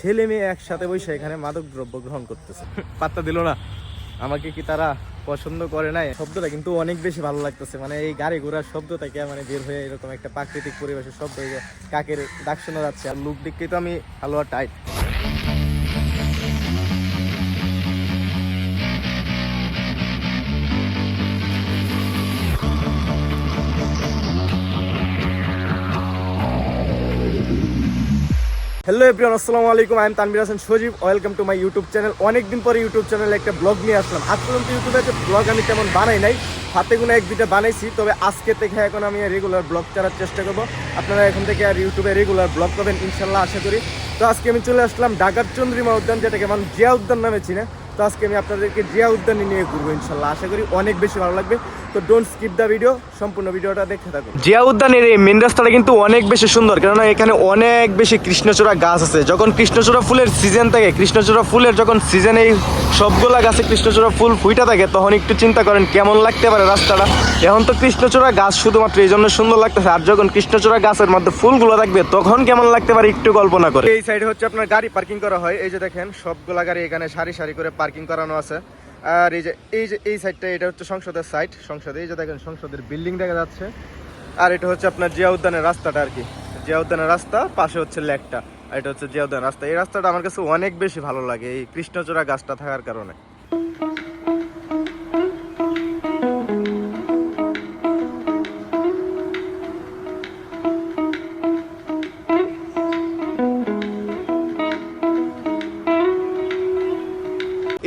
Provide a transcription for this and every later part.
ছেলে মেয়ে একসাথে বসে এখানে মাদক দ্রব্য গ্রহণ করতেছে। পাত্তা দিল না। আমাকে কি তারা পছন্দ করে নাই? শব্দটা কিন্তু অনেক বেশি ভালো লাগতেছে। মানে এই গাড়ি ঘোড়ার শব্দ থেকে মানে বের হয়ে এরকম একটা প্রাকৃতিক পরিবেশের শব্দ কাকের ডাক শোনা যাচ্ছে। আর লুক দিককে তো আমি হালুয়া টাইট হ্যালো এভরিওয়ান আসসালামু আলাইকুম। I am Tanvir Hasan Sajib. Welcome to my YouTube channel অনেকদিন পরে ইউটিউব চ্যানেলে একটা ব্লগ নিয়ে আসলাম। আজ পর্যন্ত ইউটিউবে একটা ব্লগ আমি তেমন বানাই নাই। হাতে গুলো এক, দুইটা বানাইছি। তবে আজকে থেকে এখন আমি রেগুলার ব্লগ করার চেষ্টা করব। আপনারা এখন থেকে আর ইউটিউবে রেগুলার ব্লগ পাবেন ইনশাল্লাহ আশা করি। তো আজকে আমি চলে আসলাম ঢাকার চন্দ্রিমা উদ্যান, যেটাকে মানুষ জিয়া উদ্যান নামে চিনে। তো আজকে আমি আপনাদেরকে জিয়া উদ্যানে নিয়ে ঘুরবো ইনশাল্লাহ আশা করি অনেক বেশি ভালো লাগবে। তো ডোন্ট স্কিপ দ্য ভিডিও সম্পূর্ণ ভিডিওটা দেখতে থাকুন। জিয়া উদ্যানের এই মেন রাস্তাটা কিন্তু অনেক বেশি সুন্দর কেননা এখানে অনেক বেশি কৃষ্ণচূড়া গাছ আছে। যখন কৃষ্ণচূড়া ফুলের সিজন থাকে কৃষ্ণচূড়া ফুলের যখন সিজন এই সবগুলা গাছে কৃষ্ণচূড়া ফুল ফুইটা থাকে তখন একটু চিন্তা করেন কেমন লাগতে পারে রাস্তাটা। এখন তো কৃষ্ণচূড়া গাছ শুধুমাত্র এই জন্য সুন্দর লাগতেছে আর যখন কৃষ্ণচূড়া গাছের মধ্যে ফুলগুলো থাকবে তখন কেমন লাগতে পারে একটু কল্পনা করে। এই সাইডে হচ্ছে আপনার গাড়ি পার্কিং করা হয় এই যে দেখেন সবগুলা গাড়ি এখানে সারি সারি করে পার্কিং করানো আছে। আর এই যে এই যে, এই সাইডটা এটা হচ্ছে সংসদের সাইড সংসদে। এই যে দেখেন, সংসদের বিল্ডিং দেখা যাচ্ছে। আর এটা হচ্ছে আপনার জিয়া উদ্যানের রাস্তাটা আর কি। জিয়া উদ্যানের রাস্তা, পাশে হচ্ছে লেকটা। আর এটা হচ্ছে জিয়া উদ্যানের রাস্তা। এই রাস্তাটা আমার কাছে অনেক বেশি ভালো লাগে, এই কৃষ্ণচূড়া গাছটা থাকার কারণে।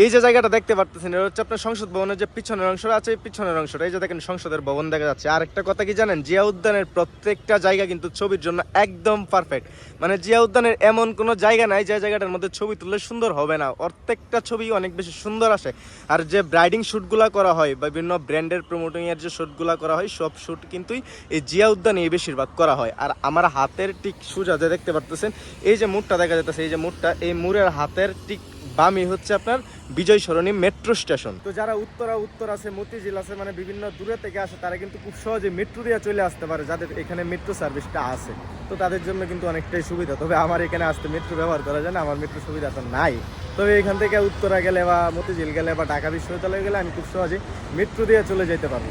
এই যে জায়গাটা দেখতে পারতেছেন, এটা হচ্ছে আপনার সংসদ ভবনের যে পিছনের অংশটা, আছে এই পিছনের অংশটা। এই যে দেখেন সংসদের ভবন দেখা যাচ্ছে। আর একটা কথা কি জানেন? জিয়া উদ্যানের প্রত্যেকটা জায়গা কিন্তু ছবির জন্য একদম পারফেক্ট মানে জিয়া উদ্যানের এমন কোনো জায়গা নাই যে জায়গাটার মধ্যে ছবি তুললে সুন্দর হবে না। প্রত্যেকটা ছবি অনেক বেশি সুন্দর আসে। আর যে ব্রাইডিং শ্যুটগুলো করা হয়, বা বিভিন্ন ব্র্যান্ডের প্রমোটিং এর যে শ্যুটগুলো করা হয়, সব শ্যুট কিন্তু এই জিয়া উদ্যানে বেশিরভাগ করা হয়। আর আমার হাতের ঠিক সোজা যে দেখতে পারতেছেন, এই যে মুড়টা দেখা যাচ্ছে এই যে মুড়টা, এই মুড়ের হাতের ঠিক বামি হচ্ছে আপনার বিজয় সরণি মেট্রো স্টেশন। তো যারা উত্তরা, উত্তর আছে, মতিঝিল আছে মানে বিভিন্ন দূরে থেকে আসে, তারা কিন্তু খুব সহজে মেট্রো দিয়ে চলে আসতে পারে যাদের এখানে মেট্রো সার্ভিসটা আছে। তো তাদের জন্য কিন্তু অনেকটাই সুবিধা। তবে আমার এখানে আসতে মেট্রো ব্যবহার করা যায় না, আমার মেট্রো সুবিধা তো নাই। তবে এখান থেকে উত্তরা গেলে বা মতিঝিল গেলে বা ঢাকা বিশ্ববিদ্যালয়ে গেলে আমি খুব সহজে মেট্রো দিয়ে চলে যেতে পারব।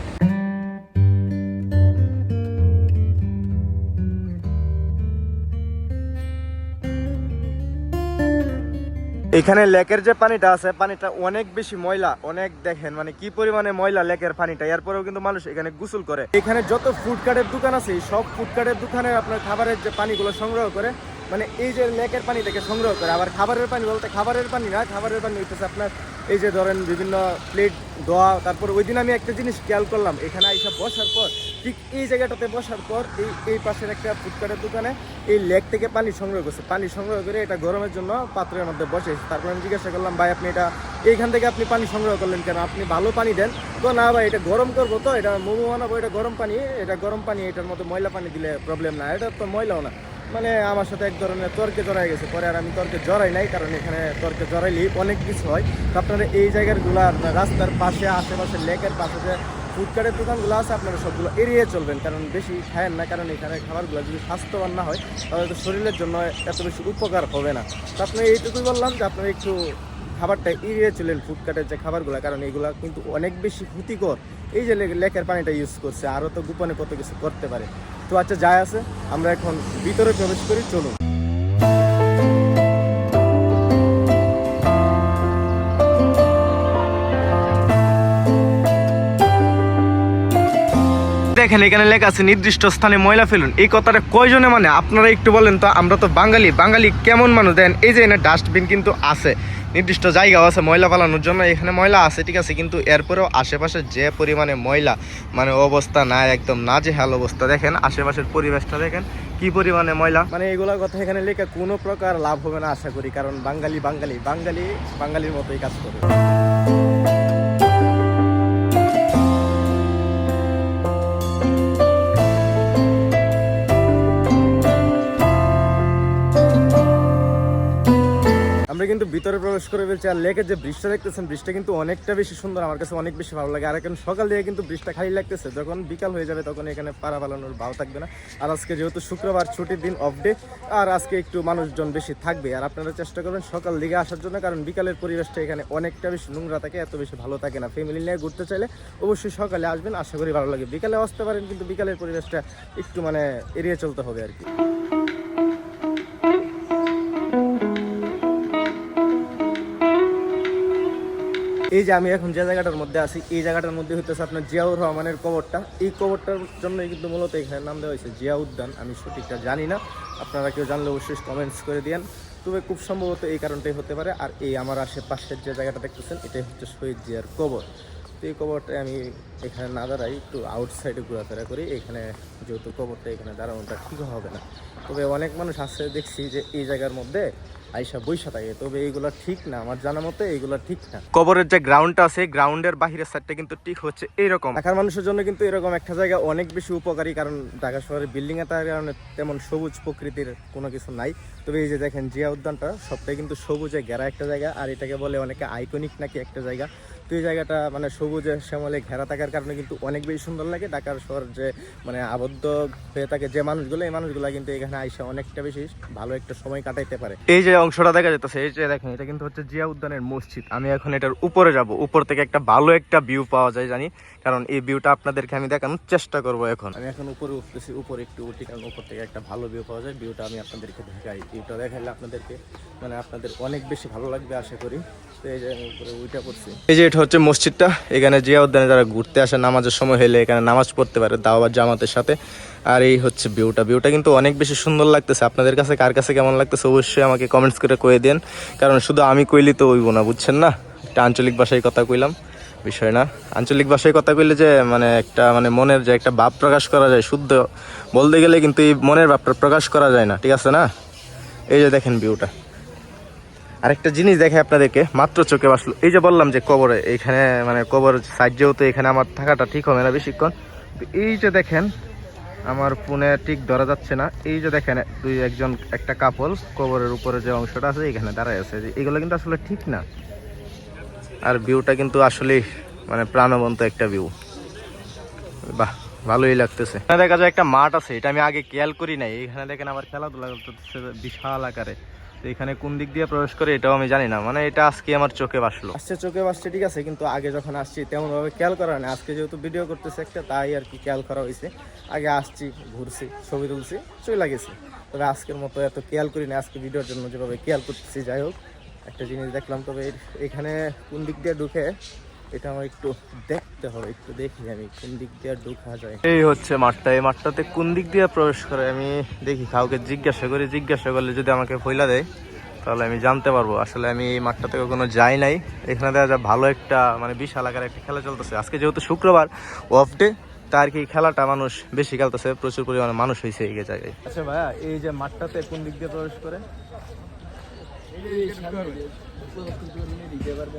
এখানে লেকের যে পানিটা আছে, পানিটা অনেক বেশি ময়লা, অনেক দেখেন মানে কি পরিমাণে ময়লা লেকের পানিটা, এরপরেও কিন্তু মানুষ এখানে গোসল করে। এখানে যত ফুডকার্টের দোকান আছে সব ফুডকার্টের দোকানে আপনার খাবারের যে পানিগুলো সংগ্রহ করে মানে এই যে লেকের পানি থেকে সংগ্রহ করে, আবার খাবারের পানি বলতে খাবারের পানি না, খাবারের পানি হইতেছে আপনার এই যে ধরেন বিভিন্ন প্লেট ধোয়া তারপর ওই দিন আমি একটা জিনিস খেয়াল করলাম, এখানে এইসব বসার পর, ঠিক এই জায়গাটাতে বসার পর এই এই পাশের একটা ফুটকারের দোকানে এই লেক থেকে পানি সংগ্রহ করছে। পানি সংগ্রহ করে এটা গরমের জন্য পাত্রের মধ্যে বসে। তারপর আমি জিজ্ঞাসা করলাম, ভাই, আপনি এটা এইখান থেকে আপনি পানি সংগ্রহ করলেন কেন? আপনি ভালো পানি দেন। তো, না ভাই, এটা গরম করব তো, এটা মোমো বানাবো, এটা গরম পানি, এটা গরম পানি, এটার মধ্যে ময়লা পানি দিলে প্রবলেম না, এটা তো ময়লাও না। মানে আমার সাথে এক ধরনের তর্কে জড়াই গেছে। পরে আর আমি তর্কে জড়াই নাই, কারণ এখানে তর্কে জড়াইলেই অনেক কিছু হয়। তো আপনারা এই জায়গাগুলো রাস্তার পাশে, আশেপাশে, লেকের পাশে যে ফুডকার্টের দোকানগুলো আছে, আপনারা সবগুলো এড়িয়ে চলবেন। কারণ বেশি খায়েন না, কারণ এখানে খাবারগুলো যদি স্বাস্থ্যবান না হয়, তাহলে তো শরীরের জন্য এত বেশি উপকার হবে না। তো আপনার এইটুকুই বললাম যে আপনারা একটু খাবারটা এড়িয়ে চলেন ফুডকার্টের যে খাবারগুলো, কারণ এগুলো কিন্তু অনেক বেশি ক্ষতিকর। এই যে লেকের পানিটা ইউজ করছে, আরও তো গোপনে কত কিছু করতে পারে। তো আচ্ছা যায় আছে, আমরা এখন ভিতরে প্রবেশ করি, চলুন। দেখেন, এখানে লেখা আছে, নির্দিষ্ট স্থানে ময়লা ফেলুন। এই কথাটা কয়জনে মানে? আপনারা একটু বলেন তো, আমরা তো বাঙালি। বাঙালি কেমন মানুষ? দেন এই যে এখানে ডাস্টবিন কিন্তু আছে। নির্দিষ্ট জায়গাও আছে ময়লা ফালানোর জন্য, এখানে ময়লা আছে, ঠিক আছে? কিন্তু এরপরেও আশেপাশে যে পরিমাণে ময়লা মানে অবস্থা না, একদম না যে হাল অবস্থা, দেখেন? আশেপাশের পরিবেশটা দেখেন, কি পরিমাণে ময়লা? মানে এগুলোর কথা এখানে লেখা কোনো প্রকার লাভ হবে না, আশা করি, কারণ বাঙালি বাঙালি বাঙালি, বাঙালির মতোই কাজ করে। আমরা কিন্তু ভিতরে প্রবেশ করে ফেলছি আর লেকের যে ব্রিজটা দেখতেছেন, ব্রিজটা কিন্তু অনেকটা বেশি সুন্দর, আমার কাছে অনেক বেশি ভালো লাগে। আর এখন সকাল দিয়ে কিন্তু ব্রিজটা খালি লাগতেছে, যখন বিকাল হয়ে যাবে তখন এখানে পাড়া পালানোর ভাও থাকবে না। আর আজকে যেহেতু শুক্রবার ছুটির দিন অফ ডে আর আজকে একটু মানুষজন বেশি থাকবে। আর আপনারা চেষ্টা করবেন সকাল দিকে আসার জন্য, কারণ বিকালের পরিবেশটা এখানে অনেকটা বেশি নোংরা থাকে, এত বেশি ভালো থাকে না। ফ্যামিলি নিয়ে ঘুরতে চাইলে অবশ্যই সকালে আসবেন, আশা করি ভালো লাগে। বিকালে আসতে পারেন, কিন্তু বিকালের পরিবেশটা একটু মানে এড়িয়ে চলতে হবে আর কি। এই যে আমি এখন যে জায়গাটার মধ্যে আছি, এই জায়গাটার মধ্যে হইতেছে আপনার জিয়াউর রহমানের কবরটা। এই কবরটার জন্যই কিন্তু মূলত এখানে নাম দেওয়া হয়েছে জিয়া উদ্যান। আমি সঠিকটা জানি না। আপনারা কেউ জানলে অবশ্যই কমেন্টস করে দিয়েন। তবে খুব সম্ভবত এই কারণটাই হতে পারে। আর এই আমার আশেপাশের যে জায়গাটা দেখতেছেন, এটাই হচ্ছে শহীদ জিয়ার কবর। তো এই কবরটায় আমি এখানে না দাঁড়াই, একটু আউটসাইডে ঘোরাফেরা করি। এখানে যেহেতু কবরটা এখানে দাঁড়ানোটা ঠিক হবে না। তবে অনেক মানুষ আসছে দেখছি যে এই জায়গার মধ্যে আইসা বৈশা থাকে তবে এইগুলো ঠিক না। আমার জানা মতে এইগুলো ঠিক না। কবরের যে গ্রাউন্ডটা আছে গ্রাউন্ডের বাহিরের সাইডটা কিন্তু ঠিক হচ্ছে এরকম ঢাকার মানুষের জন্য কিন্তু এরকম একটা জায়গা অনেক বেশি উপকারী কারণ ঢাকা শহরের বিল্ডিং এ থাকার কারণে তেমন সবুজ প্রকৃতির কোনো কিছু নাই। তবে এই যে দেখেন জিয়া উদ্যানটা সবটাই কিন্তু সবুজে ঘেরা একটা জায়গা আর এটাকে বলে অনেকে আইকনিক নাকি একটা জায়গা। তো এই জায়গাটা মানে সবুজে শ্যামলে ঘেরা থাকার কারণে কিন্তু অনেক বেশি সুন্দর লাগে। ঢাকার শহর যে মানে আবদ্ধ হয়ে থাকে যে মানুষগুলো, এই মানুষগুলো কিন্তু এখানে আইসা অনেকটা বেশি ভালো একটা সময় কাটাইতে পারে। এই যে অংশটা দেখা যেতেছে এই যে দেখেন, এটা কিন্তু হচ্ছে জিয়া উদ্যানের মসজিদ। আমি এখন এটার উপরে যাব। উপর থেকে একটা ভালো একটা ভিউ পাওয়া যায় জানি। কারণ এই ভিউটা আপনাদেরকে আমি দেখানোর চেষ্টা করব এখন। আমি এখন উপরে উঠতেছি উপরে একটু উঠি কারণ উপর থেকে একটা ভালো ভিউ পাওয়া যায়। ভিউটা আমি আপনাদেরকে দেখাই ভিউটা দেখাইলে আপনাদেরকে মানে আপনাদের অনেক বেশি ভালো লাগবে আশা করি। তো এই যে আমি উপরে এই যে এটা হচ্ছে মসজিদটা এখানে জিয়া উদ্যানে যারা ঘুরতে আসে নামাজের সময় হলে এখানে নামাজ পড়তে পারে দাওয়াত জামাতের সাথে। আর এই হচ্ছে ভিউটা ভিউটা কিন্তু অনেক বেশি সুন্দর লাগতেছে। আপনাদের কাছে কার কাছে কেমন লাগতেছে অবশ্যই আমাকে কমেন্টস করে কয়ে দেন। কারণ শুধু আমি কইলি তো হইব না বুঝছেন না? একটা আঞ্চলিক ভাষায় কথা কইলাম। বিষয় না। আঞ্চলিক ভাষায় কথা কইলে যে মানে একটা মানে মনের যে একটা ভাব প্রকাশ করা যায়, শুদ্ধ বলতে গেলে কিন্তু এই মনের ভাবটা প্রকাশ করা যায় না, ঠিক আছে না? এই যে দেখেন ভিউটা। আরেকটা জিনিস দেখে আপনাদেরকে, মাত্র চোখে বাসলো এই যে বললাম যে কবরে, এখানে মানে কবর সাইড যেহেতু এখানে আমার থাকাটা ঠিক হবে না বেশিক্ষণ। তো এই যে দেখেন, আমার ফোনে ঠিক ধরা যাচ্ছে না। এই যে দেখেন, দুই একজন, একটা কাপল কবরের উপরে যে অংশটা আছে এখানে দাঁড়ায় আছে। এগুলো কিন্তু আসলে ঠিক না। আর ভিউটা কিন্তু আসলেই মানে প্রাণবন্ত একটা ভিউ বাহ, ভালোই লাগতেছে। এখানে দেখা যায় একটা মাঠ আছে, এটা আমি আগে খেয়াল করি নাই। এখানে দেখেন আবার খেলাধুলা করতেছে বিশাল আকারে। তো এখানে কোন দিক দিয়ে প্রবেশ করে এটাও আমি জানি না। মানে এটা আজকে আমার চোখে বাসলো আসছে, চোখে বাসছে ঠিক আছে, কিন্তু আগে যখন আসছি তেমন ভাবে খেয়াল করা হয় না আজকে যেহেতু ভিডিও করতেছে একটা, তাই আর কি খেয়াল করা হয়েছে। আগে আসছি, ঘুরছি, ছবি তুলছি, চলে গেছি। তবে আজকের মতো এত খেয়াল করি না আজকে ভিডিওর জন্য যেভাবে খেয়াল করতেছি, যাই হোক। একটা জিনিস দেখলাম তবে এখানে কোন দিক দিয়ে ঢুকে এটা আমার একটু দেখতে হবে একটু দেখি আমি কোন দিক দিয়ে ঢুকা যায়। এই হচ্ছে মাঠটা এই মাঠটাতে কোন দিক দিয়ে প্রবেশ করে আমি দেখি কাউকে জিজ্ঞাসা করি জিজ্ঞাসা করলে যদি আমাকে ফইলা দেয় তাহলে আমি জানতে পারব। আসলে আমি এই মাঠটাতে কখনো যাই নাই। এখানে দেখা যায় ভালো একটা মানে বিশাল আকার একটা খেলা চলতেছে। আজকে যেহেতু শুক্রবার অফ ডে তা আর কি খেলাটা মানুষ বেশি খেলতেছে প্রচুর পরিমাণে মানুষ হয়েছে এই জায়গায়। আচ্ছা ভাইয়া এই যে মাঠটাতে কোন দিক দিয়ে প্রবেশ করে?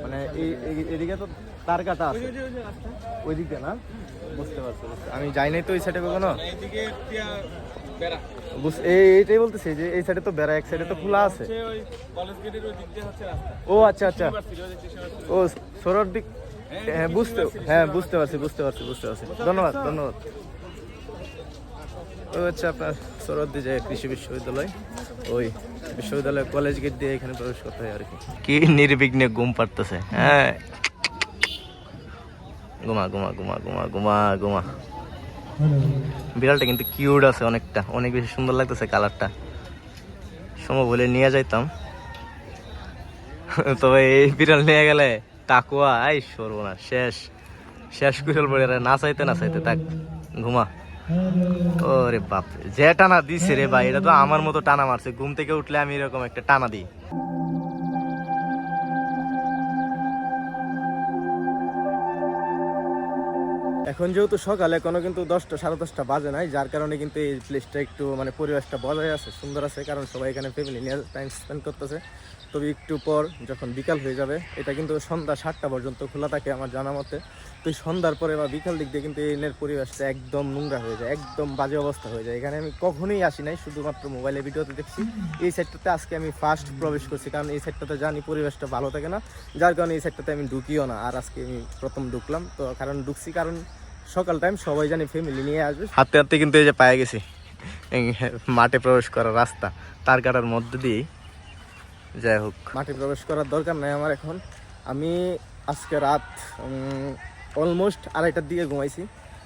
মানে এদিকে তো তার কাটা আছে। ওই দিকে না? বুঝতে পারছি আমি যাই নাই তো এই সাইডে কখনো? এইটাই বলতেছি যে এই সাইডে তো বেড়া, এক সাইডে তো খোলা আছে। ও আচ্ছা আচ্ছা। ও সরোর দিক হ্যাঁ বুঝতে হ্যাঁ বুঝতে পারছি বুঝতে পারছি বুঝতে পারছি। ধন্যবাদ ধন্যবাদ। ওই হচ্ছে আপনার সরদ্দি যে কৃষি বিশ্ববিদ্যালয়। ওই বিশ্ববিদ্যালয় কলেজ গেট দিয়ে এখানে প্রবেশ করতে হয় আর কি কি নির্বিঘ্নে ঘুম পারতেছে হ্যাঁ। ঘুমা ঘুমা ঘুমা ঘুমা ঘুমা ঘুমা। বিড়ালটা কিন্তু কিউট আছে অনেকটা, অনেক বেশি সুন্দর লাগতেছে কালারটা সম্ভব বলে নিয়ে যাইতাম। তবে এই বিড়াল নিয়ে গেলে টাকুয়া আই সরবো না শেষ। শেষ বিড়াল পড়ে না চাইতে না চাইতে তাক ঘুমা। ওরে বাপ, যে টানা দিছে রে ভাই, এটা তো আমার মতো টানা মারছে। ঘুম থেকে উঠলে আমি এরকম একটা টানা দিই। এখন যেহেতু সকাল, এখনও কিন্তু দশটা, সাড়ে দশটা বাজে নাই, যার কারণে কিন্তু এই প্লেসটা একটু মানে পরিবেশটা বজায় আছে, সুন্দর আছে, কারণ সবাই এখানে ফ্যামিলি নিয়ে টাইম স্পেন্ড করতেছে। তবে একটু পর যখন বিকাল হয়ে যাবে, এটা কিন্তু সন্ধ্যা সাতটা পর্যন্ত খোলা থাকে আমার জানা মতে। তো সন্ধ্যার পরে বা বিকাল দিক দিয়ে কিন্তু এনের পরিবেশটা একদম নোংরা হয়ে যায়, একদম বাজে অবস্থা হয়ে যায়। এখানে আমি কখনোই আসি নাই, শুধুমাত্র মোবাইলে ভিডিওতে দেখছি। এই সাইডটাতে আজকে আমি ফার্স্ট প্রবেশ করছি, কারণ এই সাইডটাতে জানি পরিবেশটা ভালো থাকে না। যার কারণে এই সাইডটাতে আমি ঢুকিও না, আর আজকে আমি প্রথম ঢুকলাম। তো কারণ ঢুকছি কারণ সকাল টাইম সবাই জানি ফ্যামিলি নিয়ে আসবে। হাতে হাতে কিন্তু এই যে পায়ে গেছি মাঠে প্রবেশ করার রাস্তা, তার কাটার মধ্যে দিয়েই যাই হোক। মাঠে প্রবেশ করার দরকার নাই আমার এখন। আমি আজকে রাত অলমোস্ট আড়াইটার দিকে ঘুমাইছি।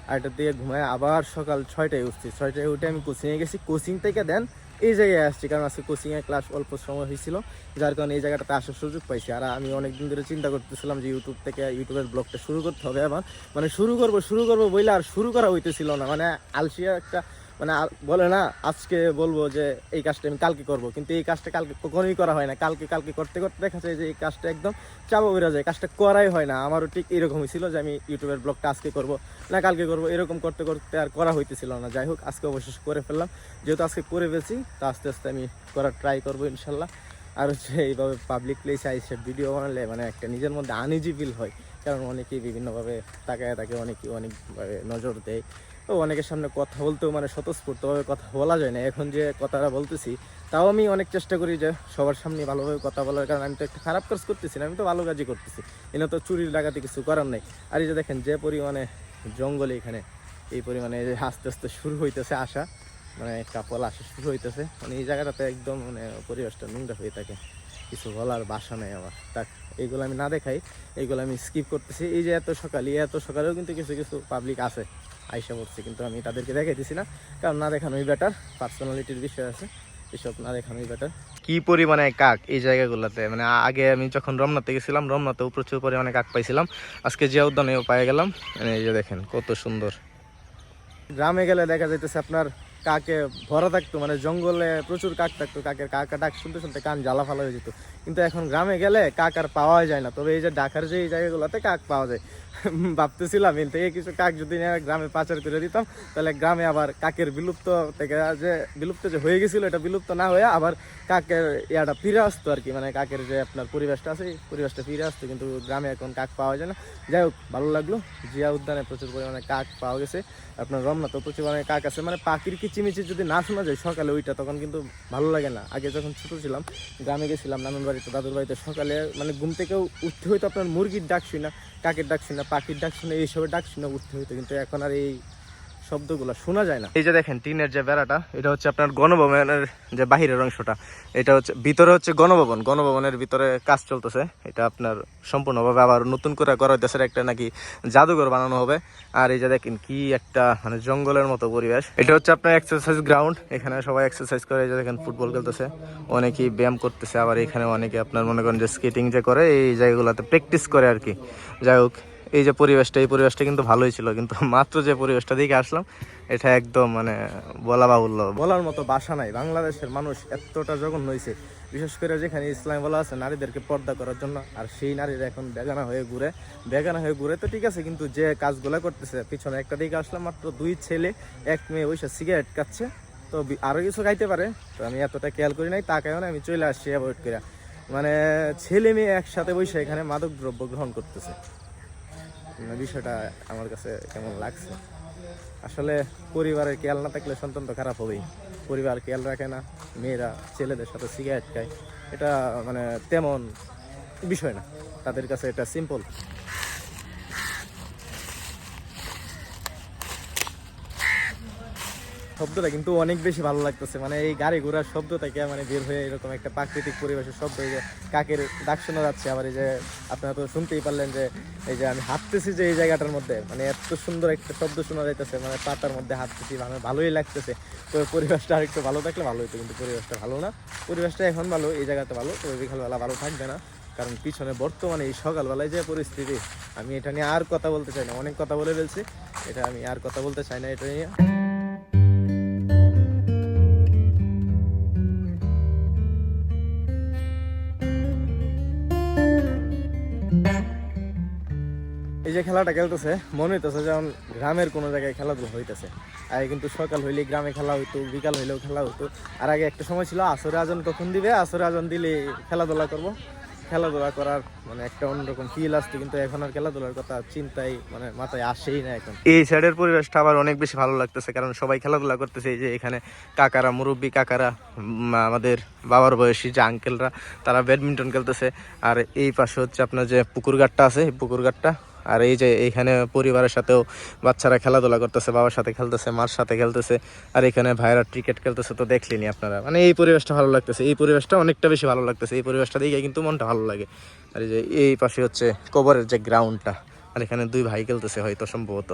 আড়াইটার দিকে ঘুমায় আবার সকাল ছয়টায় উঠছি। ছয়টায় উঠে আমি কোচিংয়ে গেছি। কোচিং থেকে দেন এই জায়গায় আসছি কারণ আজকে কোচিংয়ে ক্লাস অল্প সময় হয়েছিল, যার কারণে এই জায়গাটাতে আসার সুযোগ পাইছি। আর আমি অনেক দিন ধরে চিন্তা করতেছিলাম যে ইউটিউব থেকে ইউটিউবের ব্লগটা শুরু করতে হবে। আবার মানে শুরু করব শুরু করব বইলে আর শুরু করা হইতেছিল না। মানে আলসিয়া একটা মানে বলে না, আজকে বলব যে এই কাজটা আমি কালকে করব। কিন্তু এই কাজটা কালকে কখনোই করা হয় না। কালকে কালকে করতে করতে দেখা যায় যে এই কাজটা একদম চাপা বেড়ে যায়। কাজটা করাই হয় না। আমারও ঠিক এরকমই ছিল যে আমি ইউটিউবের ব্লগটা আজকে করব, না কালকে করব। এরকম করতে করতে আর করা হইতেছিল না। যাই হোক, আজকে অবশেষ করে ফেললাম। যেহেতু আজকে করে ফেলছি, তো আস্তে আস্তে আমি করার ট্রাই করব ইনশাল্লাহ। আর হচ্ছে এইভাবে পাবলিক প্লেসে আইসে ভিডিও বানালে মানে একটা নিজের মধ্যে আনইজি ফিল হয়। কারণ অনেকেই বিভিন্নভাবে তাকায় তাকে অনেকে অনেকভাবে নজর দেয়। তো অনেকের সামনে কথা বলতেও মানে স্বতঃস্ফূর্তভাবে কথা বলা যায় না। এখন যে কথাটা বলতেছি, তাও আমি অনেক চেষ্টা করি যে সবার সামনে ভালোভাবে কথা বলার কারণ আমি তো একটা খারাপ কাজ করতেছি না, আমি তো ভালো কাজই করতেছি। এনে তো চুরির ডাকাতি কিছু করার নেই। আর এই যে দেখেন, যে পরিমাণে জঙ্গলে এখানে এই পরিমাণে আস্তে আস্তে শুরু হইতেছে আসা মানে কাপল আসা শুরু হইতেছে মানে এই জায়গাটাতে একদম মানে পরিবেশটা নোংরা হয়ে থাকে। কিছু বলার বাসা নেই আমার। তাক এইগুলো আমি না দেখাই, এইগুলো আমি স্কিপ করতেছি। এই যে এত সকালে এত সকালেও কিন্তু কিছু কিছু পাবলিক আছে। আইসা পড়ছে কিন্তু আমি তাদেরকে দেখাইতেছি না। কারণ না দেখানোই বেটার পার্সোনালিটির বিষয় আছে। এসব না দেখানোই বেটার কি পরিমাণে কাক এই জায়গাগুলোতে? মানে আগে আমি যখন রমনাতে গেছিলাম রমনাতেও প্রচুর পরিমাণে কাক পাইছিলাম। আজকে জিয়া উদ্যানেও পাই গেলাম মানে এই যে দেখেন কত সুন্দর। গ্রামে গেলে দেখা যাইতেছে আপনার কাকে ভরা থাকতো মানে জঙ্গলে প্রচুর কাক থাকতো, কাকের কাকা ডাক শুনতে শুনতে কান জ্বালা ফালা হয়ে যেত। কিন্তু এখন গ্রামে গেলে কাক আর পাওয়া যায় না। তবে এই যে ঢাকার যে এই জায়গাগুলোতে কাক পাওয়া যায় ভাবতেছিলাম এর থেকে কিছু কাক যদি গ্রামে পাচার করে দিতাম, তাহলে গ্রামে আবার কাকের বিলুপ্ত থেকে যে, বিলুপ্ত যে হয়ে গেছিল, এটা বিলুপ্ত না হয়ে আবার কাকের ইয়াটা ফিরে আসতো আর কি। মানে কাকের যে আপনার পরিবেশটা আছে পরিবেশটা ফিরে আসতো, কিন্তু গ্রামে এখন কাক পাওয়া যায় না। যাই হোক, ভালো লাগল। জিয়া উদ্যানে প্রচুর পরিমাণে কাক পাওয়া গেছে। আপনার রমনাতেও প্রচুর পরিমাণে কাক আছে। মানে পাখির কিচিমিচি যদি না শোনা যায় সকালে ওইটা, তখন কিন্তু ভালো লাগে না। আগে যখন ছোট ছিলাম, গ্রামে গেছিলাম, নানুর বাড়িতে, দাদুর বাড়িতে, সকালে মানে ঘুম থেকেও উঠতে হইতো আপনার মুরগির ডাক শুই না কাকের ডাক শুই না পাখির ডাক শুনে, এইসবের ডাক শুনে উঠতে হইতো। কিন্তু এখন আর এই শব্দগুলো শোনা যায় না। এই যে দেখেন, টিনের যে বেড়াটা, এটা হচ্ছে আপনার গণভবনের যে বাহিরের অংশটা। এটা হচ্ছে, ভিতরে হচ্ছে গণভবন। গণভবনের ভিতরে কাজ চলতেছে। এটা আপনার সম্পূর্ণভাবে আবার নতুন করে করা হইতেছে একটা নাকি জাদুঘর বানানো হবে। আর এই যে দেখেন, কি একটা মানে জঙ্গলের মতো পরিবেশ। এটা হচ্ছে আপনার এক্সারসাইজ গ্রাউন্ড এখানে সবাই এক্সারসাইজ করে, এই যে দেখেন, ফুটবল খেলতেছে। অনেকেই ব্যায়াম করতেছে, আবার এখানে অনেকে আপনার মনে করেন যে স্কেটিং যে করে, এই জায়গাগুলোতে প্র্যাকটিস করে আর কি। যাই হোক এই যে পরিবেশটা, এই পরিবেশটা কিন্তু ভালোই ছিল। কিন্তু মাত্র যে পরিবেশটা দিকে আসলাম, এটা একদম মানে বলা বাহুল্য। বলার মতো বাসা নাই। বাংলাদেশের মানুষ এতটা জঘন্য হয়েছে বিশেষ করে যেখানে ইসলাম বলা আছে, নারীদেরকে পর্দা করার জন্য। আর সেই নারীরা এখন বেগানা হয়ে ঘুরে, বেগানা হয়ে ঘুরে তো ঠিক আছে, কিন্তু যে কাজগুলো করতেছে, পিছনে একটা দিকে আসলাম, মাত্র দুই ছেলে, এক মেয়ে বসে সিগারেট খাচ্ছে। তো বি- আরও কিছু খাইতে পারে। তো আমি এতটা খেয়াল করি নাই তাকে আমি চলে আসছি অ্যাভয়েড করে মানে ছেলে মেয়ে একসাথে বসে এখানে মাদক দ্রব্য গ্রহণ করতেছে। বিষয়টা আমার কাছে কেমন লাগছে? আসলে পরিবারের খেয়াল না থাকলে সন্তান তো খারাপ হবেই। পরিবার খেয়াল রাখে না, মেয়েরা ছেলেদের সাথে সিগারেট খায়। এটা মানে তেমন বিষয় না। তাদের কাছে এটা সিম্পল শব্দটা কিন্তু অনেক বেশি ভালো লাগতেছে। মানে এই গাড়ি ঘোড়ার শব্দ থেকে মানে বের হয়ে এরকম একটা প্রাকৃতিক পরিবেশের শব্দ এই যে কাকের ডাক শোনা যাচ্ছে আবার এই যে আপনারা তো শুনতেই পারলেন যে এই যে আমি হাঁটতেছি যে এই জায়গাটার মধ্যে। মানে এত সুন্দর একটা শব্দ শোনা যাইতেছে মানে পাতার মধ্যে হাঁটতেছি মানে ভালোই লাগতেছে। তো পরিবেশটা আর একটু ভালো থাকলে ভালো হতো কিন্তু পরিবেশটা ভালো না। পরিবেশটা এখন ভালো, এই জায়গাতে ভালো তো বিকালবেলা ভালো থাকবে না। কারণ পিছনে বর্তমানে এই সকালবেলায় যে পরিস্থিতি, আমি এটা নিয়ে আর কথা বলতে চাই না। অনেক কথা বলে ফেলছি, এটা আমি আর কথা বলতে চাই না, এটা নিয়ে। এই যে খেলাটা খেলতেছে, মনে হইতেছে যেমন গ্রামের কোনো জায়গায় খেলাধুলা হইতেছে। আগে কিন্তু সকাল হইলে গ্রামে খেলা হইতো, বিকাল হইলেও খেলা হইতো। আর আগে একটা সময় ছিল, আসরে আজন কখন দিবে, আসরে আজন দিলে খেলাধুলা করব। খেলাধুলা করার মানে একটা অন্যরকম ফিল আসতো কিন্তু এখন আর খেলাধুলার কথা চিন্তাই মানে মাথায় আসেই না এখন। এই সাইডের পরিবেশটা আবার অনেক বেশি ভালো লাগতেছে, কারণ সবাই খেলাধুলা করতেছে। এই যে এখানে কাকারা, মুরব্বী কাকারা আমাদের বাবার বয়সী যে আঙ্কেলরা তারা ব্যাডমিন্টন খেলতেছে। আর এই পাশে হচ্ছে আপনার যে পুকুর ঘাটটা আছে, এই পুকুর ঘাটটা আর এই যে এইখানে পরিবারের সাথেও বাচ্চারা খেলাধুলা করতেছে, বাবার সাথে খেলতেছে, মার সাথে খেলতেছে, আর এখানে ভাইরা ক্রিকেট খেলতেছে তো দেখলেনি আপনারা। মানে এই পরিবেশটা ভালো লাগতেছে, এই পরিবেশটা অনেকটা বেশি ভালো লাগতেছে, এই পরিবেশটা দেখে কিন্তু মনটা ভালো লাগে। আর এই যে এই পাশে হচ্ছে কবরের যে গ্রাউন্ডটা আর এখানে দুই ভাই খেলতেছে হয়তো সম্ভবত।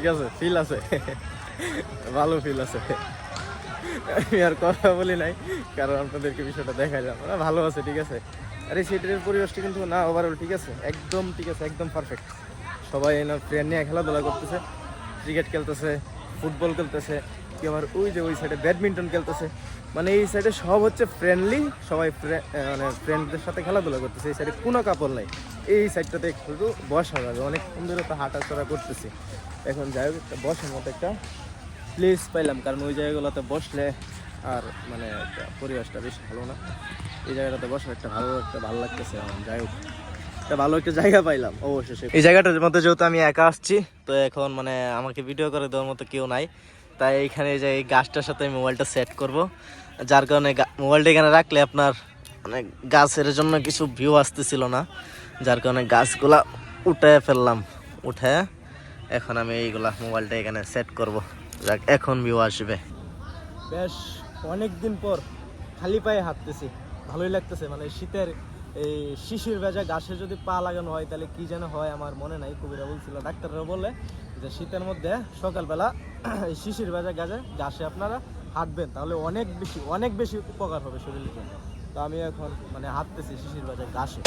ঠিক আছে ফিল আছে। ভালো ফিল আছে। আমি আর কথা বলি নাই, কারণ আপনাদেরকে বিষয়টা দেখা যাবে না ভালো আছে, ঠিক আছে। আর এই পরিবেশটা কিন্তু না ওভারঅল ঠিক আছে, একদম ঠিক আছে, একদম পারফেক্ট সবাই না ফ্রেন্ড নিয়ে খেলাধুলা করতেছে ক্রিকেট খেলতেছে ফুটবল খেলতেছে, কি আবার ওই যে ওই সাইডে ব্যাডমিন্টন খেলতেছে। মানে এই সাইডে সব হচ্ছে ফ্রেন্ডলি সবাই মানে ফ্রেন্ডদের সাথে খেলাধুলা করতেছে, এই সাইডে কোনো কাপড় নাই। এই সাইডটাতে একটু বসা যাবে অনেক সুন্দর তো হাঁটাচড়া করতেছি। এখন যাই হোক, একটা বসার মতো একটা প্লেস পাইলাম, কারণ ওই জায়গাগুলোতে বসলে আর মানে একটা পরিবেশটা বেশ ভালো না। এই জায়গাটাতে বসার একটা ভালো একটা ভালো লাগতেছে যাই হোক। একটা ভালো একটা জায়গা পাইলাম, অবশেষে। এই জায়গাটার মধ্যে যেহেতু আমি একা আসছি, তো এখন মানে আমাকে ভিডিও করে দেওয়ার মতো কেউ নাই। তাই এখানে এই যে এই গাছটার সাথে আমি মোবাইলটা সেট করব, যার কারণে মোবাইলটা এখানে রাখলে আপনার মানে গাছের জন্য কিছু ভিউ আসতেছিল না। যার কারণে গাছগুলা উঠে ফেললাম। উঠে এখন আমি এইগুলা মোবাইলটা এখানে সেট করব। যাক, এখন ভিউ আসবে। বেশ অনেক দিন পর খালি পায়ে হাঁটতেছি। ভালোই লাগতেছে মানে শীতের এই শিশির ভেজা গাছে যদি পা লাগানো হয়, তাহলে কি যেন হয় আমার মনে নাই, কবিরা বলছিল, ডাক্তাররা বলে যে শীতের মধ্যে সকালবেলা এই শিশির ভেজা গাছে ঘাসে আপনারা হাঁটবেন, তাহলে অনেক বেশি অনেক বেশি উপকার হবে শরীরের জন্য। তো আমি এখন মানে হাঁটতেছি শিশির ভেজা ঘাসে।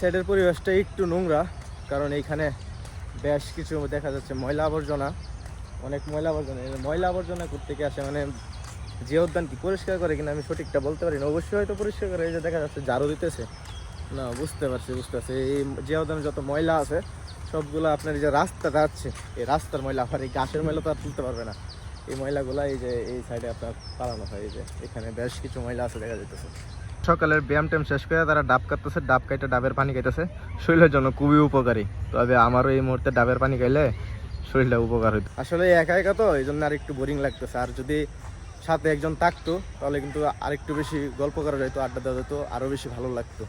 সাইডের পরিবেশটা একটু নোংরা, কারণ এইখানে বেশ কিছু দেখা যাচ্ছে ময়লা আবর্জনা, অনেক ময়লা আবর্জনা। ময়লা আবর্জনা করতে গিয়ে আসে? মানে যে উদ্যান কি পরিষ্কার করে কিনা আমি সঠিকটা বলতে পারি না। অবশ্যই হয়তো পরিষ্কার করে, এই যে দেখা যাচ্ছে ঝাড়ু দিতেছে। না, বুঝতে পারছি বুঝতে পারছি। এই যে যত ময়লা আছে, সবগুলো আপনার এই যে রাস্তাটা আছে, এই রাস্তার ময়লা, আবার এই গাছের ময়লা তো আর তুলতে পারবে না। এই ময়লাগুলো এই যে এই সাইডে আপনার পালানো হয়, এই যে এখানে বেশ কিছু ময়লা আছে দেখা যাইতেছে। সকালের ব্যায়াম ট্যাম শেষ করে তারা ডাব কাটতেছে, ডাব কাইটা ডাবের পানি খাইতেছে। শরীরের জন্য খুবই উপকারী। তবে আমারও এই মুহূর্তে ডাবের পানি খাইলে শরীরটা উপকার হইতো। আসলে একা একা তো এই জন্য আর একটু বোরিং লাগতেছে। আর যদি সাথে একজন থাকতো, তাহলে কিন্তু আরেকটু বেশি গল্প করা যেত, আড্ডা দেওয়া যেত আরও বেশি ভালো লাগতো।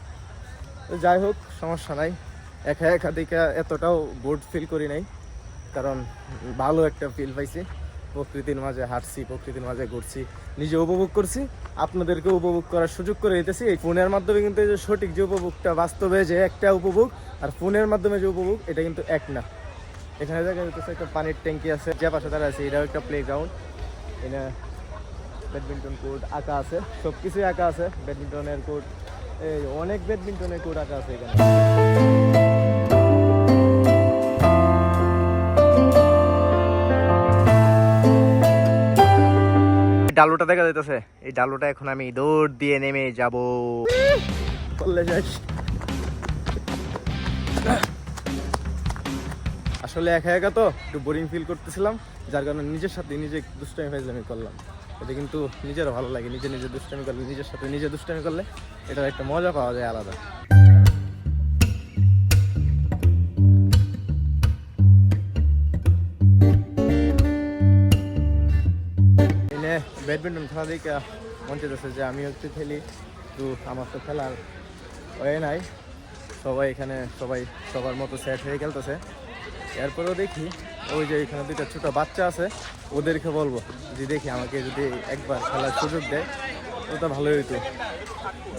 যাই হোক, সমস্যা নাই। একা একা দিকে এতটাও বোর্ড ফিল করি নাই, কারণ ভালো একটা ফিল পাইছি। প্রকৃতির মাঝে হাঁটছি, প্রকৃতির মাঝে ঘুরছি, নিজে উপভোগ করছি। আপনাদেরকে উপভোগ করার সুযোগ করে দিতেছি। এই ফোনের মাধ্যমে কিন্তু এই যে সঠিক যে উপভোগটা, বাস্তবে যে একটা উপভোগ, আর ফোনের মাধ্যমে যে উপভোগ, এটা কিন্তু এক না। এখানে দেখা যাচ্ছে একটা পানির ট্যাঙ্কি আছে, যে পাশে তারা আছে, এটাও একটা প্লে গ্রাউন্ড এটা ব্যাডমিন্টন কোর্ট আঁকা আছে সব কিছুই আঁকা আছে ব্যাডমিন্টনের কোর্ট এই অনেক ব্যাডমিন্টনের কোর্ট আঁকা আছে এখানে। ডালুটা দেখা যাইতেছে। এই ডালুটা এখন আমি দৌড় দিয়ে নেমে যাব। করলে যাস আসলে একা একা তো একটু বোরিং ফিল করতেছিলাম যার কারণে নিজের সাথে নিজে দুষ্টামি ফাইজলামি করলাম। এটা কিন্তু নিজেরও ভালো লাগে, নিজে নিজে দুষ্টামি করলে, নিজের সাথে নিজে দুষ্টামি করলে এটার একটা মজা পাওয়া যায় আলাদা। ব্যাডমিন্টন খেলা দেখে মন চাইতেছে যে আমি একটু খেলি তো আমার তো খেলার হয়ে নাই। সবাই এখানে, সবাই সবার মতো সেট হয়ে খেলতেছে। এরপরেও দেখি, ওই যে এখানে দুইটা ছোট বাচ্চা আছে ওদেরকে বলব যে দেখি আমাকে যদি একবার খেলার সুযোগ দেয়, ওটা ভালোই হইতো।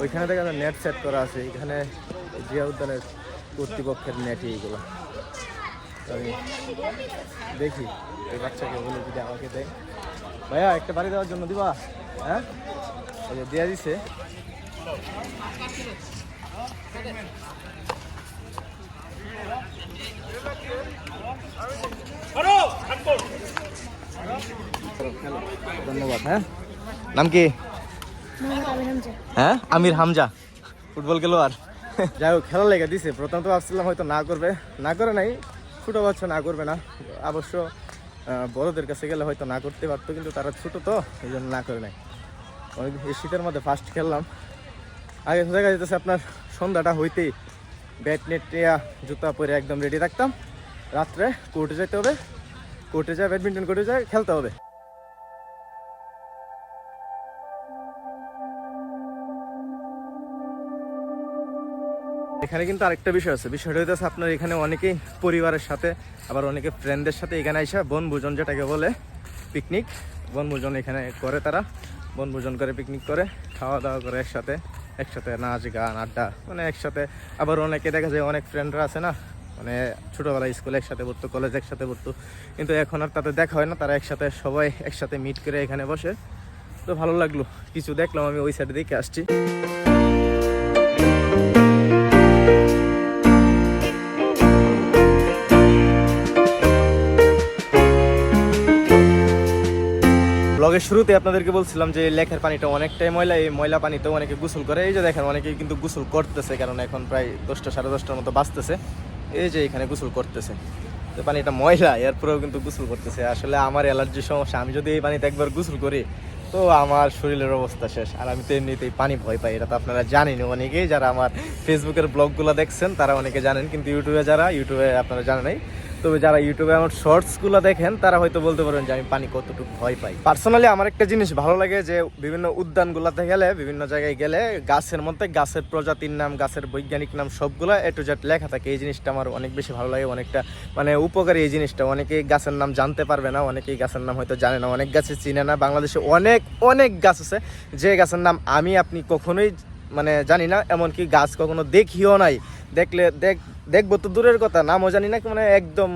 ওইখানে দেখা যায় নেট সেট করা আছে, এখানে জিয়া উদ্যানের কর্তৃপক্ষের নেট এইগুলো। আমি দেখি, এই বাচ্চাকে বলে যদি আমাকে দেয়। ভাইয়া, একটা বাড়ি দেওয়ার জন্য দিবা? হ্যাঁ? এই যে দেয়া দিছে। ধন্যবাদ হ্যাঁ? নাম কি? হ্যাঁ আমির হামজা, ফুটবল যাই হোক, খেলা লেগে প্রথম তো হয়তো না করবে। না করে নাই, ছোটো বাচ্চা না করবে না। অবশ্য বড়দের কাছে গেলে হয়তো না করতে পারতো, কিন্তু তারা ছোটো তো, এই জন্য না করে নাই। অনেক শীতের মধ্যে ফার্স্ট খেললাম। আগে দেখা যেতেছে আপনার সন্ধ্যাটা হইতেই ব্যাট নেট জুতা পরে একদম রেডি থাকতাম। রাত্রে কোর্টে যেতে হবে। কোর্টে যায় ব্যাডমিন্টন কোর্টে যায় খেলতে হবে। এখানে কিন্তু আরেকটা বিষয় আছে। বিষয়টা হইতেছে আপনার এখানে অনেকেই পরিবারের সাথে, আবার অনেকে ফ্রেন্ডদের সাথে এখানে এসে বনভোজন যেটাকে বলে পিকনিক বনভোজন এখানে করে তারা। বনভোজন করে পিকনিক করে, খাওয়া দাওয়া করে একসাথে। একসাথে নাচ, গান, আড্ডা মানে একসাথে। আবার অনেকে দেখা যায় অনেক ফ্রেন্ডরা আছে না মানে ছোটোবেলায় স্কুলে একসাথে পড়তো কলেজ একসাথে পড়তো। কিন্তু এখন আর তাদের দেখা হয় না, তারা একসাথে, সবাই একসাথে মিট করে এখানে বসে। তো ভালো লাগল, কিছু দেখলাম, আমি ওই সাইডে দেখে আসছি। ব্লগের শুরুতে আপনাদেরকে বলছিলাম যে লেখার পানিটা অনেকটাই ময়লা, এই ময়লা পানিতেও অনেকে গোসল করে। এই যে দেখেন, অনেকেই কিন্তু গোসল করতেছে, কারণ এখন প্রায় দশটা, সাড়ে দশটার মতো বাঁচতেছে এই যে এখানে গোসল করতেছে। তো পানিটা ময়লা, এরপরেও কিন্তু গোসল করতেছে। আসলে আমার অ্যালার্জির সমস্যা, আমি যদি এই পানিতে একবার গোসল করি, তো আমার শরীরের অবস্থা শেষ। আর আমি তো এমনিতেই পানি ভয় পাই, এটা তো আপনারা জানেন অনেকেই। যারা আমার ফেসবুকের ব্লগগুলো দেখছেন, তারা অনেকে জানেন, কিন্তু ইউটিউবে যারা ইউটিউবে আপনারা জানেন তবে যারা ইউটিউবে আমার শর্টসগুলো দেখেন, তারা হয়তো বলতে পারেন যে আমি পানি কতটুকু ভয় পাই। পার্সোনালি আমার একটা জিনিস ভালো লাগে যে বিভিন্ন উদ্যানগুলোতে গেলে, বিভিন্ন জায়গায় গেলে গাছের মধ্যে গাছের প্রজাতির নাম, গাছের বৈজ্ঞানিক নাম সবগুলো এ টু জেড লেখা থাকে। এই জিনিসটা আমার অনেক বেশি ভালো লাগে, অনেকটা মানে উপকারী এই জিনিসটা। অনেকেই গাছের নাম জানতে পারবে না, অনেকেই গাছের নাম হয়তো জানে না, অনেক গাছে চিনে না। বাংলাদেশে অনেক অনেক গাছ আছে যে গাছের নাম আমি আপনি কখনোই মানে জানি না, এমনকি গাছ কখনো দেখিও নাই। দেখলে দেখ দেখব তো দূরের কথা, নামও জানি না মানে একদম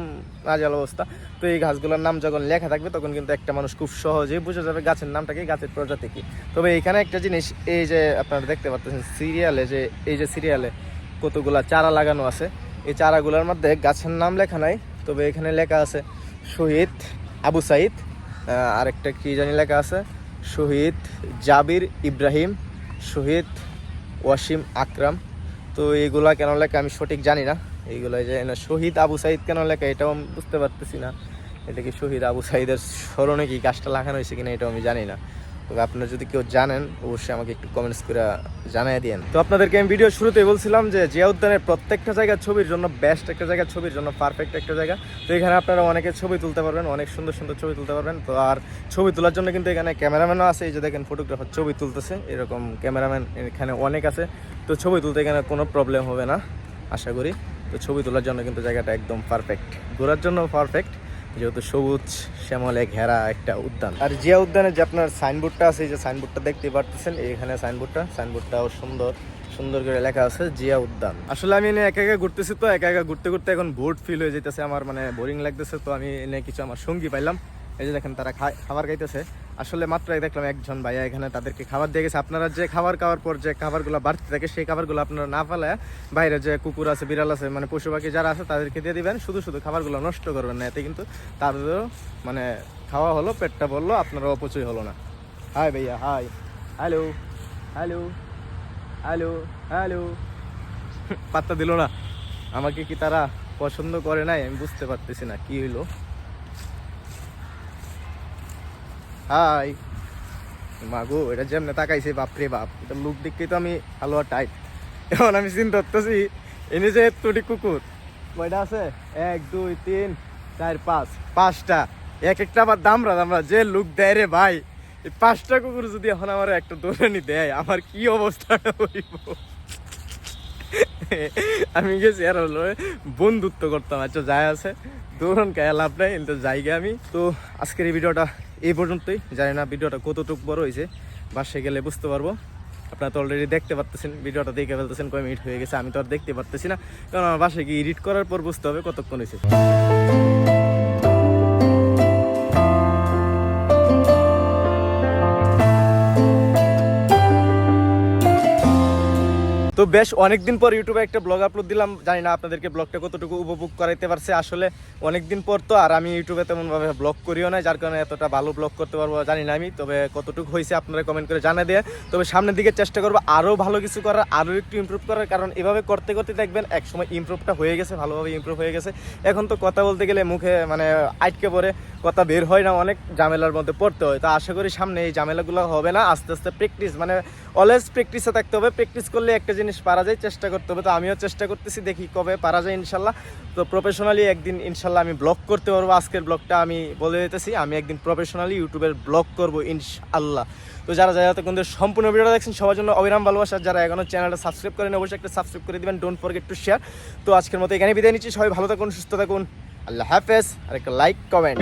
নাজাল অবস্থা। তো এই গাছগুলোর নাম যখন লেখা থাকবে, তখন কিন্তু একটা মানুষ খুব সহজেই বুঝে যাবে গাছের নামটা কি, গাছের প্রজাতি কি। তবে এখানে একটা জিনিস, এই যে আপনারা দেখতে পাচ্ছেন সিরিয়ালে যে, এই যে সিরিয়ালে কতগুলা চারা লাগানো আছে, এই চারাগুলোর মধ্যে গাছের নাম লেখা নাই, তবে এখানে লেখা আছে শহীদ আবু সাইদ আরেকটা কি জানি লেখা আছে, শহীদ জাবির ইব্রাহিম, শহীদ ওয়াসিম আকরাম তো এইগুলা কেন লেখা আমি সঠিক জানি না। এইগুলা যে না শহীদ আবু সাইদ কেন লেখা এটাও আমি বুঝতে পারতেছি না। এটা কি শহীদ আবু সাইদের স্মরণে কি গাছটা লাগানো হয়েছে কিনা এটাও আমি জানি না। তবে আপনারা যদি কেউ জানেন, অবশ্যই আমাকে একটু কমেন্টস করে জানিয়ে দিন তো আপনাদেরকে আমি ভিডিও শুরুতেই বলছিলাম যে জিয়া উদ্যানের প্রত্যেকটা জায়গার ছবির জন্য বেস্ট একটা জায়গা, ছবির জন্য পারফেক্ট একটা জায়গা। তো এখানে আপনারা অনেকে ছবি তুলতে পারবেন, অনেক সুন্দর সুন্দর ছবি তুলতে পারবেন। তো আর ছবি তোলার জন্য কিন্তু এখানে ক্যামেরাম্যানও আছে, এই যে দেখেন ফটোগ্রাফার ছবি তুলতেছে, এরকম ক্যামেরাম্যান এখানে অনেক আছে। তো ছবি তুলতে এখানে কোনো প্রবলেম হবে না, আশা করি। তো ছবি তোলার জন্য কিন্তু জায়গাটা একদম পারফেক্ট ঘোরার জন্য পারফেক্ট যেহেতু সবুজ শ্যামলে ঘেরা একটা উদ্যান। আর জিয়া উদ্যানে যে আপনার সাইনবোর্ডটা আছে যে সাইনবোর্ডটা দেখতে পারতেছেন এখানে সাইনবোর্ডটা। সাইনবোর্ডটাও সুন্দর সুন্দর করে লেখা আছে জিয়া উদ্যান। আসলে আমি এনে একা একা ঘুরতেছি তো একা একা ঘুরতে ঘুরতে এখন বোর্ড ফিল হয়ে যেতেছে আমার মানে বোরিং লাগতেছে তো আমি এনে কিছু আমার সঙ্গী পাইলাম। এই যে দেখেন তারা খাবার খাইতেছে। আসলে মাত্র দেখলাম একজন ভাইয়া এখানে তাদেরকে খাবার দিয়ে গেছে। আপনারা যে খাবার খাওয়ার পর যে খাবারগুলো বাড়তে থাকে, সেই খাবারগুলো আপনারা না ফেলে বাইরে যে কুকুর আছে, বিড়াল আছে মানে পশু পাখি যারা আছে, তাদেরকে দিয়ে দিবেন। শুধু শুধু খাবারগুলো নষ্ট করবেন না, এতে কিন্তু তাদেরও মানে খাওয়া হলো, পেটটা বলল আপনারও অপচয় হলো না। হাই ভাইয়া, hi. Hello hello hello hello. পাত্তা দিল না। আমাকে কি তারা পছন্দ করে নাই? আমি বুঝতে পারতেছি না, কি হইল? হাই। মাগো, এটা যেমনে তাকাইছে বাপরে বাপ। এটা লুক দেখতেই তো আমি হালুয়া টাইট এখন আমি চিন্তা করতেছি, এনে যে এতটি কুকুর, কয়টা আছে? এক, দুই, তিন, চার, পাঁচ। পাঁচটা। এক একটা আবার দামরা দামরা যে লুক দেয় রে ভাই। এই পাঁচটা কুকুর যদি এখন আমার একটা দৌড়ানি দেয়, আমার কি অবস্থা হইব? আমি গেছি আর হলো বন্ধুত্ব করতাম আচ্ছা যাই আছে। দৌড়ন কে লাভ নাই, কিন্তু যাই গে আমি। তো আজকের এই ভিডিওটা এই পর্যন্তই। জানি না ভিডিওটা কতটুকু বড় হয়েছে বাসে গেলে বুঝতে পারব। আপনারা তো অলরেডি দেখতে পারতেছেন, ভিডিওটা দেখে ফেলতেছেন কয় মিনিট হয়ে গেছে, আমি তো আর দেখতে পারতেছি না। কারণ আমার বাসায় গিয়ে এডিট করার পর বুঝতে হবে কতক্ষণ হয়েছে তো বেশ অনেকদিন পর ইউটিউবে একটা ব্লগ আপলোড দিলাম। জানি না আপনাদেরকে ব্লগটা কতটুকু উপভোগ করাইতে পারছে। আসলে অনেকদিন পর তো, আর আমি ইউটিউবে তেমনভাবে ব্লগ করিও না যার কারণে এতটা ভালো ব্লগ করতে পারব জানি না আমি। তবে কতটুকু হয়েছে আপনারা কমেন্ট করে জানা দেয়। তবে সামনের দিকে চেষ্টা করব আরও ভালো কিছু করার আরও একটু ইমপ্রুভ করার। কারণ এভাবে করতে করতে দেখবেন, একসময় ইমপ্রুভটা হয়ে গেছে, ভালোভাবে ইমপ্রুভ হয়ে গেছে। এখন তো কথা বলতে গেলে মুখে মানে আটকে পড়ে, কথা বের হয় না, অনেক ঝামেলার মধ্যে পড়তে হয়। তো আশা করি সামনে এই ঝামেলাগুলো হবে না। আস্তে আস্তে প্র্যাকটিস মানে অলওয়েজ প্র্যাকটিসে থাকতে হবে। প্র্যাকটিস করলে একটা জিনিস পারা যায়, চেষ্টা করতে হবে। তো আমিও চেষ্টা করতেছি, দেখি কবে পারা যায় ইনশাল্লাহ। তো প্রফেশনালি একদিন ইনশাল্লাহ আমি ব্লগ করতে পারব। আজকের ব্লগটা আমি বলে দিতেছি, আমি একদিন প্রফেশনালি ইউটিউবের ব্লগ করব ইনশাল্লাহ। তো যারা যারা তখন সম্পূর্ণ ভিডিওটা দেখছেন, সবার জন্য অবিরাম ভালোবাসা। যারা এখনও চ্যানেলটা সাবস্ক্রাইব করেন অবশ্যই একটা সাবস্ক্রাইব করে দিবেন। ডোন্ট ফরগেট টু শেয়ার তো আজকের মতো এখানে বিদায় নিচ্ছি। সবাই ভালো থাকুন, সুস্থ থাকুন। আল্লাহ হাফেজ। আর একটা লাইক কমেন্ট